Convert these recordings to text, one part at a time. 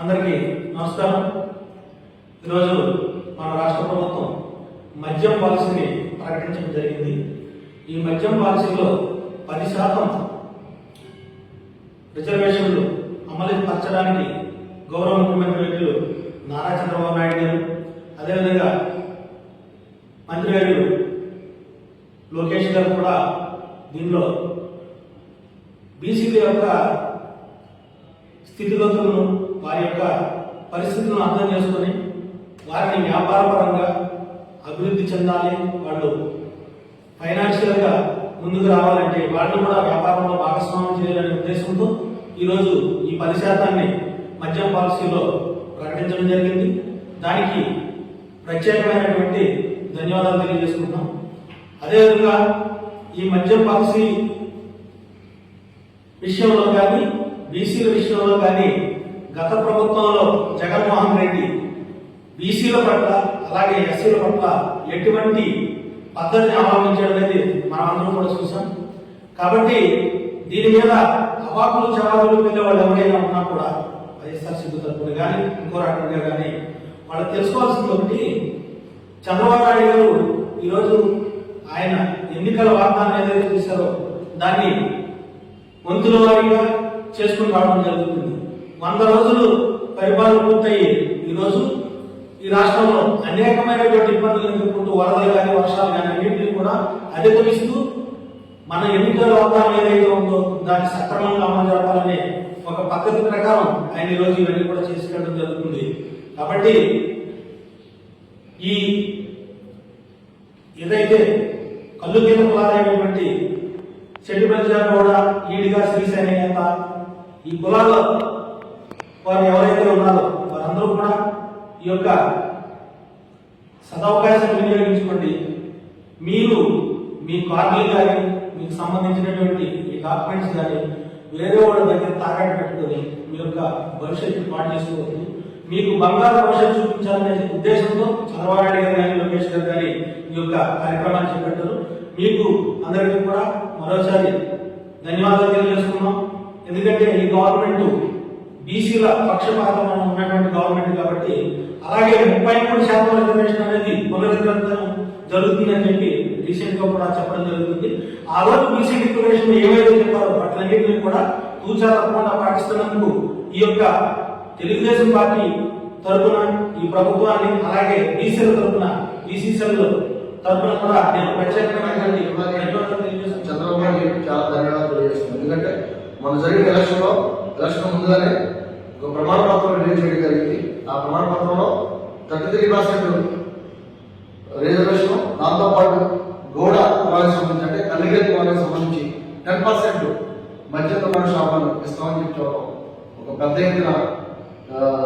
అందరికీ నమస్కారం. ఈరోజు మన రాష్ట్ర ప్రభుత్వం మద్యం పాలసీని ప్రకటించడం జరిగింది. ఈ మద్యం పాలసీలో పది శాతం రిజర్వేషన్లు అమలు పరచడానికి గౌరవ ముఖ్యమంత్రి వ్యక్తులు నారా చంద్రబాబు నాయుడు గారు అదేవిధంగా మంత్రివర్యులు లోకేష్ గారు కూడా దీనిలో బీసీల యొక్క స్థితిగతులను వారి యొక్క పరిస్థితులను అర్థం చేసుకొని వారిని వ్యాపారపరంగా అభివృద్ధి చెందాలి వాళ్ళు ఫైనాన్షియల్గా ముందుకు రావాలంటే వాళ్ళు కూడా వ్యాపారంలో భాగస్వామ్యం చేయాలనే ఉద్దేశంతో ఈరోజు ఈ పది శాతాన్ని మద్యం పాలసీలో ప్రకటించడం జరిగింది. దానికి ప్రత్యేకమైనటువంటి ధన్యవాదాలు తెలియజేసుకుంటున్నాం. అదేవిధంగా ఈ మద్యం పాలసీ విషయంలో కానీ బీసీల విషయంలో కానీ గత ప్రభుత్వంలో జగన్మోహన్ రెడ్డి బీసీల పట్ల అలాగే ఎస్సీల పట్ల ఎటువంటి పద్ధతిని అవలంబించడం అనేది మనం కూడా చూసాం కాబట్టి దీని మీద అవాకులు జవాబులు పిల్లవాళ్ళు ఎవరైనా ఉన్నా కూడా వైఎస్ఆర్ సిద్ధు తరపున కానీ ఇంకో రకంగా కానీ వాళ్ళు తెలుసుకోవాల్సింది ఒకటి చంద్రబాబు నాయుడు గారు ఈరోజు ఆయన ఎన్నికల వాగ్దానం ఏదైతే చేశారో దాన్ని వంతుల వారీగా చేసుకుని రావడం జరుగుతుంది. వంద రోజులు పరిపాలన పూర్తయి ఈరోజు ఈ రాష్ట్రంలో అనేకమైనటువంటి ఇబ్బందులు ఎదుర్కొంటూ వరదలు కానీ వర్షాలు కానీ అన్నింటినీ కూడా అధిగమిస్తూ మన ఎన్నికల వాగ్దానం ఏదైతే ఉందో దాన్ని సక్రమంగా అమలు జరపాలనే ఒక పద్ధతి ప్రకారం ఆయన ఈరోజు ఇవన్నీ కూడా చేసుకెళ్ళడం జరుగుతుంది. కాబట్టి ఈ ఏదైతే కళ్ళు కింద కులాలైనటువంటి చెట్టు ప్రజలు కూడా ఈడిగా శ్రీశైన ఈ కులాల్లో వారు ఎవరైతే ఉన్నారో వారందరూ కూడా ఈ యొక్క సదవకాశాన్ని వినియోగించుకోండి. మీరు మీ కార్డులు కానీ మీకు సంబంధించినటువంటి ఈ డాక్యుమెంట్స్ కానీ వేరే వాళ్ళ దగ్గర తాకట్టు పెట్టుకొని మీ యొక్క భవిష్యత్తు పాటు చేసుకోవద్దు. మీకు బంగారు భవిష్యత్తు చూపించాలనే ఉద్దేశంతో చంద్రబాబు నాయుడు గారు కానీ లోకేష్ గారు కానీ ఈ యొక్క కార్యక్రమాన్ని చేపట్టారు. మీకు అందరికీ కూడా మరోసారి ధన్యవాదాలు తెలియజేస్తున్నాం. ఎందుకంటే ఈ గవర్నమెంట్ బీసీల పక్షపాతంలో ఉన్నటువంటి గవర్నమెంట్ కాబట్టి అలాగే ముప్పై మూడు శాతం రిజర్వేషన్ అనేది పునరుద్ధరణ జరుగుతుందని చెప్పి రీసెంట్గా కూడా చెప్పడం జరుగుతుంది. ఆ రోజు బీసీ డిక్లరేషన్ ఏవైతే చెప్పారో వాటిలన్నింటినీ కూడా తూచా తప్పకుండా పాటిస్తున్నందుకు ఈ యొక్క తెలుగుదేశం పార్టీ తరపున ఈ ప్రభుత్వాన్ని అలాగే బీసీల తరపున బీసీసీల తరపున కూడా నేను ప్రత్యేకమైనటువంటి చంద్రబాబు చాలా ధన్యవాదాలు తెలియజేస్తున్నాను. ఎందుకంటే మన జరిగిన ఎలక్షన్లో ఎలక్షన్ ముందుగానే రిలీజ్ చేయడం జరిగింది ఆ ప్రమాణ పత్రంలో థర్టీ త్రీ పర్సెంట్ రిజర్వేషన్ దాంతోపాటు గోడ గౌడ సంబంధించి అంటే కల్లిగేట్ కుమారికి సంబంధించి టెన్ పర్సెంట్ మధ్యత మన షాపులు ఇస్తామని చెప్పి చెప్పడం ఒక పెద్ద ఎత్తున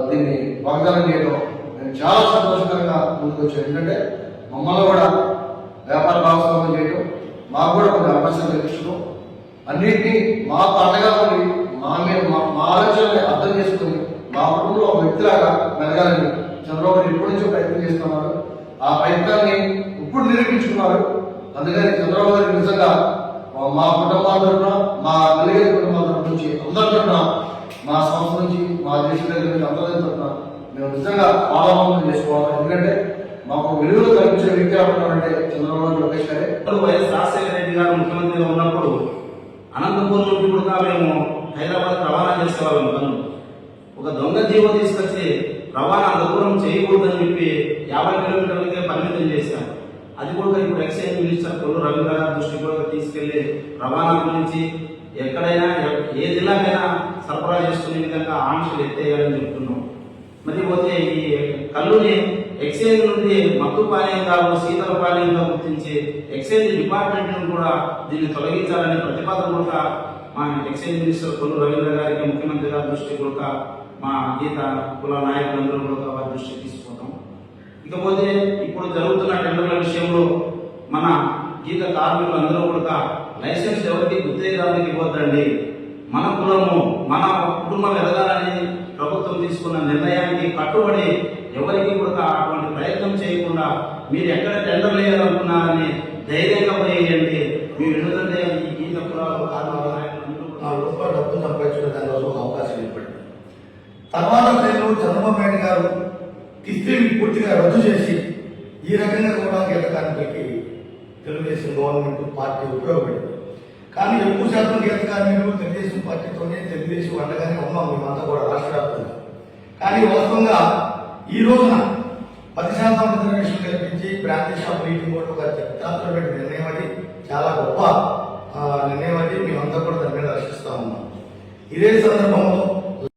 దీన్ని వాగ్దానం చేయడం నేను చాలా సంతోషకరంగా ముందుకు వచ్చాను. ఎందుకంటే మమ్మల్ని కూడా వ్యాపార భాగస్వామ్యం చేయడం మాకు కూడా కొన్ని అవకాశాలు కల్పించడం అన్నింటినీ మా పండగ మా మీద మా మా ఆలోచనని అర్థం చేసుకుని మా కుటుంబంలో ఒక వ్యక్తిలాగా మెలగాలని చంద్రబాబు ఎప్పటి ఇప్పటి నుంచో ప్రయత్నం చేస్తున్నారు. ఆ ప్రయత్నాన్ని ఇప్పుడు నిరూపించుకున్నారు. అందుకని చంద్రబాబు నాయుడు నిజంగా మా- కుటుంబాల తరఫున మా కలిగే కుటుంబాల తరఫు నుంచి అందరి తరఫున మా సంస్థ నుంచి మా దేశ దగ్గర నుంచి అందరి తరఫున మేము నిజంగా ఆలోచన చేసుకోవాలి. ఎందుకంటే మాకు విలువలు కల్పించే వ్యక్తి అంటే చంద్రబాబు లోకేష్ గారే. వైఎస్ రాజశేఖర రెడ్డి గారు ముఖ్యమంత్రిగా ఉన్నప్పుడు అనంతపురం నుండి కూడా మేము హైదరాబాద్ రవాణా చేసేవాళ్ళం పనులు ఒక దొంగ జీవో తీసుకొచ్చి రవాణా అనుకూలం చేయకూడదని చెప్పి యాభై కిలోమీటర్లకే పరిమితం చేశారు. అది కూడా ఇప్పుడు ఎక్సైజ్ మినిస్టర్ కొల్లు రవీంద్రనాథ్ దృష్టి కూడా తీసుకెళ్ళి రవాణా గురించి ఎక్కడైనా ఏ జిల్లాకైనా సరఫరా చేసుకునే విధంగా ఆంక్షలు ఎత్తేయాలని చెప్తున్నాం. మరి పోతే ఈ కల్లుని ఎక్సైజ్ నుండి మత్తు కాదు శీతల పానీయంగా గుర్తించి ఎక్సైజ్ డిపార్ట్మెంట్ కూడా దీన్ని తొలగించాలని ప్రతిపాదన కూడా మా ఎక్సైజ్ మినిస్టర్ కొల్లు రవీంద్ర గారికి ముఖ్యమంత్రి గారి దృష్టి కూడా మా గీత కుల నాయకులందరూ కూడా వారి దృష్టికి తీసుకుంటాం. ఇకపోతే ఇప్పుడు జరుగుతున్న టెండర్ల విషయంలో మన గీత కార్మికులందరూ కూడా లైసెన్స్ ఎవరికి గుర్తేదానికి ఇవ్వద్దండి మన కులము మన కుటుంబం ఎదగాలని ప్రభుత్వం తీసుకున్న నిర్ణయానికి కట్టుబడి ఎవరికి కూడా అటువంటి ప్రయత్నం చేయకుండా మీరు ఎక్కడ టెండర్ లేయాలనుకున్నారని ధైర్యం తర్వాత నేను చంద్రబాబు నాయుడు గారు కిస్తీని పూర్తిగా రద్దు చేసి ఈ రకంగా కూడా గీతకార్మికులకి తెలుగుదేశం గవర్నమెంట్ పార్టీ ఉపయోగపడింది. కానీ ఎక్కువ శాతం గీత కార్మికులు తెలుగుదేశం పార్టీతోనే తెలుగుదేశం అండగానే ఉన్నాం మేమంతా కూడా రాష్ట్ర వ్యాప్తంగా. కానీ వాస్తవంగా ఈ రోజున పది శాతం రిజర్వేషన్ కల్పించి ప్రాంతీయ షాప్ మీటింగ్ కూడా ఒక చారిత్రమైన నిర్ణయం అది. చాలా గొప్ప నిర్ణయం అది. మేమంతా కూడా దాని మీద రక్షిస్తా ఉన్నాం. ఇదే సందర్భంలో